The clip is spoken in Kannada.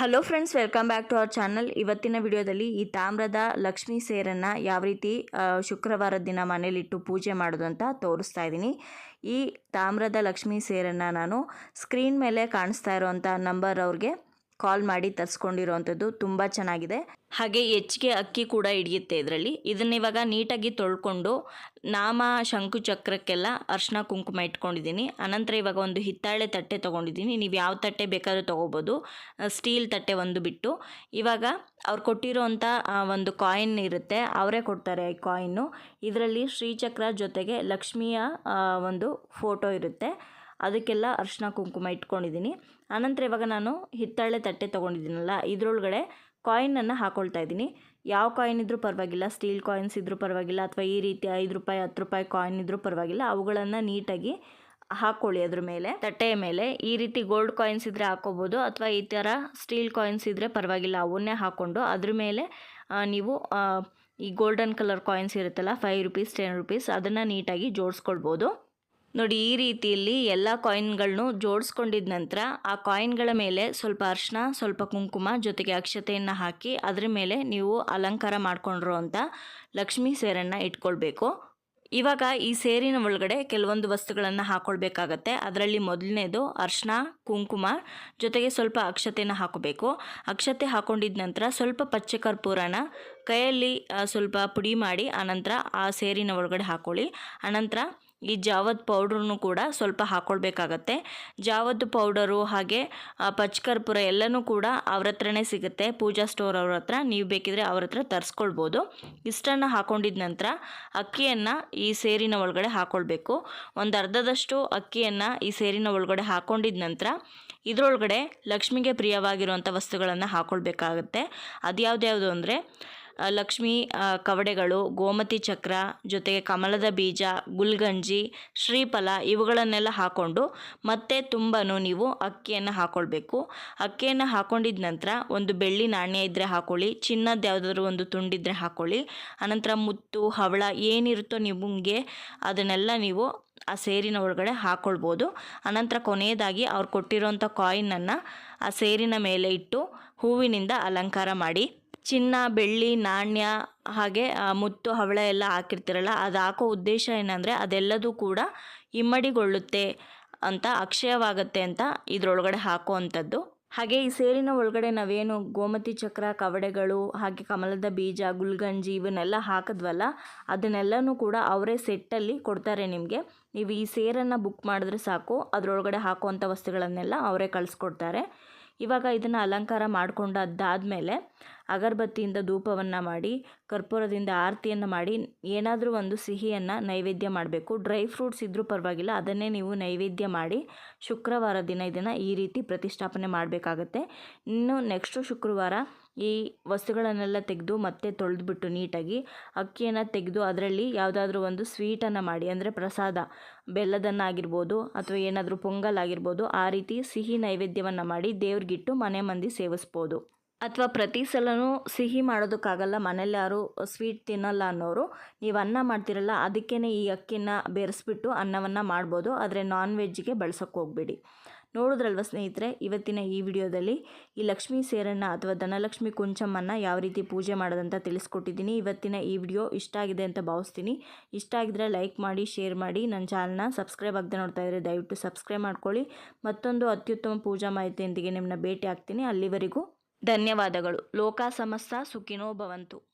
Hello friends welcome back to our channel ಇವತ್ತಿನ ವಿಡಿಯೋದಲ್ಲಿ ಈ ತಾಮ್ರದ ಲಕ್ಷ್ಮೀ ಸೇರನ್ನು ಯಾವ ರೀತಿ ಶುಕ್ರವಾರದ ದಿನ ಮನೇಲಿಟ್ಟು ಪೂಜೆ ಮಾಡೋದು ಅಂತ ತೋರಿಸ್ತಾ ಇದ್ದೀನಿ. ಈ ತಾಮ್ರದ ಲಕ್ಷ್ಮೀ ಸೇರನ್ನು ನಾನು ಸ್ಕ್ರೀನ್ ಮೇಲೆ ಕಾಣಿಸ್ತಾ ಇರೋವಂಥ ನಂಬರ್ ಅವ್ರಿಗೆ ಕಾಲ್ ಮಾಡಿ ತರಿಸ್ಕೊಂಡಿರೋವಂಥದ್ದು ತುಂಬ ಚೆನ್ನಾಗಿದೆ. ಹಾಗೆ ಹೆಚ್ಚಿಗೆ ಅಕ್ಕಿ ಕೂಡ ಹಿಡಿಯುತ್ತೆ ಇದರಲ್ಲಿ. ಇದನ್ನ ಇವಾಗ ನೀಟಾಗಿ ತೊಳ್ಕೊಂಡು ನಾಮ ಶಂಕು ಚಕ್ರಕ್ಕೆಲ್ಲ ಅರ್ಶಿನ ಕುಂಕುಮ ಇಟ್ಕೊಂಡಿದ್ದೀನಿ. ಅನಂತರ ಇವಾಗ ಒಂದು ಹಿತ್ತಾಳೆ ತಟ್ಟೆ ತೊಗೊಂಡಿದ್ದೀನಿ. ನೀವು ಯಾವ ತಟ್ಟೆ ಬೇಕಾದರೂ ತೊಗೋಬೋದು. ಸ್ಟೀಲ್ ತಟ್ಟೆ ಒಂದು ಬಿಟ್ಟು. ಇವಾಗ ಅವ್ರು ಕೊಟ್ಟಿರೋಂಥ ಆ, ಒಂದು ಕಾಯಿನ್ ಇರುತ್ತೆ. ಅವರೇ ಕೊಡ್ತಾರೆ ಈ ಕಾಯಿನ್ನು ಇದರಲ್ಲಿ ಶ್ರೀಚಕ್ರ ಜೊತೆಗೆ ಲಕ್ಷ್ಮಿಯ ಒಂದು ಫೋಟೋ ಇರುತ್ತೆ. ಅದಕ್ಕೆಲ್ಲ ಅರಿಶಿನ ಕುಂಕುಮ ಇಟ್ಕೊಂಡಿದ್ದೀನಿ. ಆನಂತರ ಇವಾಗ ನಾನು ಹಿತ್ತಾಳೆ ತಟ್ಟೆ ತೊಗೊಂಡಿದ್ದೀನಲ್ಲ, ಇದರೊಳಗಡೆ ಕಾಯಿನನ್ನು ಹಾಕ್ಕೊಳ್ತಾ ಇದ್ದೀನಿ. ಯಾವ ಕಾಯಿನ್ ಇದ್ರೂ ಪರವಾಗಿಲ್ಲ ಸ್ಟೀಲ್ ಕಾಯಿನ್ಸ್ ಇದ್ರೂ ಪರವಾಗಿಲ್ಲ, ಅಥವಾ ಈ ರೀತಿ ಐದು ರೂಪಾಯಿ, ಹತ್ತು ರೂಪಾಯಿ ಕಾಯಿನ್ ಇದ್ರೂ ಪರವಾಗಿಲ್ಲ, ಅವುಗಳನ್ನು ನೀಟಾಗಿ ಹಾಕ್ಕೊಳ್ಳಿ ಅದ್ರ ಮೇಲೆ. ತಟ್ಟೆಯ ಮೇಲೆ. ಈ ರೀತಿ ಗೋಲ್ಡ್ ಕಾಯಿನ್ಸ್ ಇದ್ದರೆ ಹಾಕೋಬೋದು, ಅಥವಾ ಈ ಥರ ಸ್ಟೀಲ್ ಕಾಯಿನ್ಸ್ ಇದ್ದರೆ ಪರವಾಗಿಲ್ಲ, ಅವನ್ನೇ ಹಾಕ್ಕೊಂಡು ಅದ್ರ ಮೇಲೆ ನೀವು ಈ ಗೋಲ್ಡನ್ ಕಲರ್ ಕಾಯಿನ್ಸ್ ಇರುತ್ತಲ್ಲ ಫೈವ್ ರುಪೀಸ್ ಟೆನ್ ರುಪೀಸ್ ಅದನ್ನು ನೀಟಾಗಿ ಜೋಡಿಸ್ಕೊಳ್ಬೋದು. ನೋಡಿ, ಈ ರೀತಿಯಲ್ಲಿ ಎಲ್ಲ ಕಾಯಿನ್ಗಳನ್ನು ಜೋಡಿಸ್ಕೊಂಡಿದ ನಂತರ ಆ ಕಾಯಿನ್ಗಳ ಮೇಲೆ ಸ್ವಲ್ಪ ಅರ್ಶಿನ ಸ್ವಲ್ಪ ಕುಂಕುಮ ಜೊತೆಗೆ ಅಕ್ಷತೆಯನ್ನು ಹಾಕಿ ಅದರ ಮೇಲೆ ನೀವು ಅಲಂಕಾರ ಮಾಡಿಕೊಂಡ್ರು ಅಂತ ಲಕ್ಷ್ಮೀ ಸೇರನ್ನು ಇಟ್ಕೊಳ್ಬೇಕು. ಇವಾಗ ಈ ಸೇರಿನ ಒಳಗಡೆ ಕೆಲವೊಂದು ವಸ್ತುಗಳನ್ನು ಹಾಕೊಳ್ಬೇಕಾಗತ್ತೆ. ಅದರಲ್ಲಿ ಮೊದಲನೇದು ಅರ್ಶಿನ ಕುಂಕುಮ ಜೊತೆಗೆ ಸ್ವಲ್ಪ ಅಕ್ಷತೆನ ಹಾಕೋಬೇಕು. ಅಕ್ಷತೆ ಹಾಕೊಂಡಿದ ನಂತರ ಸ್ವಲ್ಪ ಪಚ್ಚೆ ಕರ್ಪೂರನ ಕೈಯಲ್ಲಿ ಸ್ವಲ್ಪ ಪುಡಿ ಮಾಡಿ ಆನಂತರ ಆ ಸೇರಿನ ಒಳಗಡೆ ಹಾಕೊಳ್ಳಿ. ಆನಂತರ ಈ ಜಾವದ್ ಪೌಡ್ರನ್ನು ಕೂಡ ಸ್ವಲ್ಪ ಹಾಕ್ಕೊಳ್ಬೇಕಾಗತ್ತೆ ಜಾವದ್ ಪೌಡರು ಹಾಗೆ ಪಚ್ಕರ್ಪುರ ಪಚ್ ಕರ್ಪೂರ ಎಲ್ಲನೂ ಕೂಡ ಅವ್ರ ಹತ್ರನೇ ಸಿಗುತ್ತೆ. ಪೂಜಾ ಸ್ಟೋರ್ ಅವ್ರ ಹತ್ರ. ನೀವು ಬೇಕಿದ್ರೆ ಅವ್ರ ಹತ್ರ ತರಿಸ್ಕೊಳ್ಬೋದು. ಇಷ್ಟನ್ನು ಹಾಕೊಂಡಿದ ನಂತರ ಅಕ್ಕಿಯನ್ನು ಈ ಸೇರಿನ ಒಳಗಡೆ ಹಾಕ್ಕೊಳ್ಬೇಕು ಒಂದು ಅರ್ಧದಷ್ಟು ಅಕ್ಕಿಯನ್ನು ಈ ಸೇರಿನ ಒಳಗಡೆ ಹಾಕ್ಕೊಂಡಿದ ನಂತರ ಇದರೊಳಗಡೆ ಲಕ್ಷ್ಮಿಗೆ ಪ್ರಿಯವಾಗಿರುವಂಥ ವಸ್ತುಗಳನ್ನು ಹಾಕ್ಕೊಳ್ಬೇಕಾಗತ್ತೆ ಅದ್ಯಾವ್ದ್ಯಾವುದು ಅಂದರೆ ಲಕ್ಷ್ಮಿ ಕವಡೆಗಳು, ಗೋಮತಿ ಚಕ್ರ ಜೊತೆಗೆ ಕಮಲದ ಬೀಜ, ಗುಲ್ಗಂಜಿ, ಶ್ರೀಫಲ ಇವುಗಳನ್ನೆಲ್ಲ ಹಾಕ್ಕೊಂಡು ಮತ್ತೆ ತುಂಬನು ನೀವು ಅಕ್ಕಿಯನ್ನು ಹಾಕ್ಕೊಳ್ಬೇಕು ಅಕ್ಕಿಯನ್ನು ಹಾಕ್ಕೊಂಡಿದ ನಂತರ ಒಂದು ಬೆಳ್ಳಿ ನಾಣ್ಯ ಇದ್ದರೆ ಹಾಕ್ಕೊಳ್ಳಿ ಚಿನ್ನದ ಯಾವುದಾದ್ರೂ ಒಂದು ತುಂಡಿದ್ರೆ ಹಾಕ್ಕೊಳ್ಳಿ ಅನಂತರ ಮುತ್ತು, ಹವಳ ಏನಿರುತ್ತೋ ನಿಮಗೆ ಅದನ್ನೆಲ್ಲ ನೀವು ಆ ಸೇರಿನ ಒಳಗಡೆ ಹಾಕ್ಕೊಳ್ಬೋದು ಅನಂತರ ಕೊನೆಯದಾಗಿ ಅವ್ರು ಕೊಟ್ಟಿರೋಂಥ ಕಾಯಿನನ್ನು ಆ ಸೇರಿನ ಮೇಲೆ ಇಟ್ಟು ಹೂವಿನಿಂದ ಅಲಂಕಾರ ಮಾಡಿ. ಚಿನ್ನ, ಬೆಳ್ಳಿ, ನಾಣ್ಯ ಹಾಗೆ ಮುತ್ತು, ಹವಳ ಎಲ್ಲ ಹಾಕಿರ್ತೀರಲ್ಲ, ಅದು ಹಾಕೋ ಉದ್ದೇಶ ಏನಂದರೆ ಅದೆಲ್ಲದೂ ಕೂಡ ಇಮ್ಮಡಿಗೊಳ್ಳುತ್ತೆ ಅಂತ, ಅಕ್ಷಯವಾಗುತ್ತೆ ಅಂತ ಇದರೊಳಗಡೆ ಹಾಕೋ ಅಂಥದ್ದು ಹಾಗೆ ಈ ಸೇರಿನ ಒಳಗಡೆ ನಾವೇನು ಗೋಮತಿ ಚಕ್ರ, ಕವಡೆಗಳು, ಹಾಗೆ ಕಮಲದ ಬೀಜ, ಗುಲ್ಗಂಜಿ ಇವನ್ನೆಲ್ಲ ಹಾಕಿದ್ವಲ್ಲ, ಅದನ್ನೆಲ್ಲನೂ ಕೂಡ ಅವರೇ ಸೆಟ್ಟಲ್ಲಿ ಕೊಡ್ತಾರೆ ನಿಮಗೆ. ನೀವು ಈ ಸೇರನ್ನು ಬುಕ್ ಮಾಡಿದ್ರೆ ಸಾಕು, ಅದರೊಳಗಡೆ ಹಾಕುವಂಥ ವಸ್ತುಗಳನ್ನೆಲ್ಲ ಅವರೇ ಕಳಿಸ್ಕೊಡ್ತಾರೆ. ಇವಾಗ ಇದನ್ನು ಅಲಂಕಾರ ಮಾಡಿಕೊಂಡದ್ದಾದಮೇಲೆ ಅಗರಬತ್ತಿಯಿಂದ ಧೂಪವನ್ನು ಮಾಡಿ, ಕರ್ಪೂರದಿಂದ ಆರತಿಯನ್ನು ಮಾಡಿ, ಏನಾದರೂ ಒಂದು ಸಿಹಿಯನ್ನು ನೈವೇದ್ಯ ಮಾಡಬೇಕು. ಡ್ರೈ ಫ್ರೂಟ್ಸ್ ಇದ್ದರೂ ಪರವಾಗಿಲ್ಲ, ಅದನ್ನೇ ನೀವು ನೈವೇದ್ಯ ಮಾಡಿ ಶುಕ್ರವಾರ ದಿನ ಇದನ್ನು ಈ ರೀತಿ ಪ್ರತಿಷ್ಠಾಪನೆ ಮಾಡಬೇಕಾಗತ್ತೆ. ಇನ್ನು ನೆಕ್ಸ್ಟು ಶುಕ್ರವಾರ ಈ ವಸ್ತುಗಳನ್ನೆಲ್ಲ ತೆಗೆದು ಮತ್ತೆ ತೊಳೆದ್ಬಿಟ್ಟು ನೀಟಾಗಿ ಅಕ್ಕಿಯನ್ನು ತೆಗೆದು ಅದರಲ್ಲಿ ಯಾವುದಾದ್ರೂ ಒಂದು ಸ್ವೀಟನ್ನು ಮಾಡಿ, ಅಂದರೆ ಪ್ರಸಾದ, ಬೆಲ್ಲದನ್ನಾಗಿರ್ಬೋದು ಅಥವಾ ಏನಾದರೂ ಪೊಂಗಲ್ ಆಗಿರ್ಬೋದು, ಆ ರೀತಿ ಸಿಹಿ ನೈವೇದ್ಯವನ್ನು ಮಾಡಿ ದೇವ್ರಿಗಿಟ್ಟು ಮನೆ ಮಂದಿ ಸೇವಿಸ್ಬೋದು. ಅಥವಾ ಪ್ರತಿ ಸಲನೂ ಸಿಹಿ ಮಾಡೋದಕ್ಕಾಗಲ್ಲ ಮನೇಲಿ ಯಾರು ಸ್ವೀಟ್ ತಿನ್ನಲ್ಲ ಅನ್ನೋರು. ನೀವು ಅನ್ನ ಮಾಡ್ತಿರಲ್ಲ ಅದಕ್ಕೇ ಈ ಅಕ್ಕಿನ ಬೆರೆಸ್ಬಿಟ್ಟು ಅನ್ನವನ್ನು ಮಾಡ್ಬೋದು, ಆದರೆ ನಾನ್ ವೆಜ್ಗೆ ಬಳಸೋಕ್ಕೆ ಹೋಗ್ಬೇಡಿ. ನೋಡಿದ್ರಲ್ವ ಸ್ನೇಹಿತರೆ, ಇವತ್ತಿನ ಈ ವಿಡಿಯೋದಲ್ಲಿ ಈ ಲಕ್ಷ್ಮೀ ಸೇರನ್ನು ಅಥವಾ ಧನಲಕ್ಷ್ಮಿ ಕುಂಚಮ್ಮನ್ನು ಯಾವ ರೀತಿ ಪೂಜೆ ಮಾಡೋದಂತ ತಿಳಿಸ್ಕೊಟ್ಟಿದ್ದೀನಿ. ಇವತ್ತಿನ ಈ ವಿಡಿಯೋ ಇಷ್ಟ ಆಗಿದೆ ಅಂತ ಭಾವಿಸ್ತೀನಿ. ಇಷ್ಟ ಆಗಿದ್ರೆ ಲೈಕ್ ಮಾಡಿ, ಶೇರ್ ಮಾಡಿ. ನನ್ನ ಚಾನಲ್ನ ಸಬ್ಸ್ಕ್ರೈಬ್ ಆಗದೆ ನೋಡ್ತಾ ಇದ್ದರೆ ದಯವಿಟ್ಟು ಸಬ್ಸ್ಕ್ರೈಬ್ ಮಾಡ್ಕೊಳ್ಳಿ. ಮತ್ತೊಂದು ಅತ್ಯುತ್ತಮ ಪೂಜಾ ಮಾಹಿತಿಯೊಂದಿಗೆ ನಿಮ್ಮನ್ನ ಭೇಟಿ ಆಗ್ತೀನಿ. ಅಲ್ಲಿವರೆಗೂ ಧನ್ಯವಾದಗಳು. ಲೋಕ ಸಮಸ್ತ ಸುಖಿನೋ ಭವಂತು.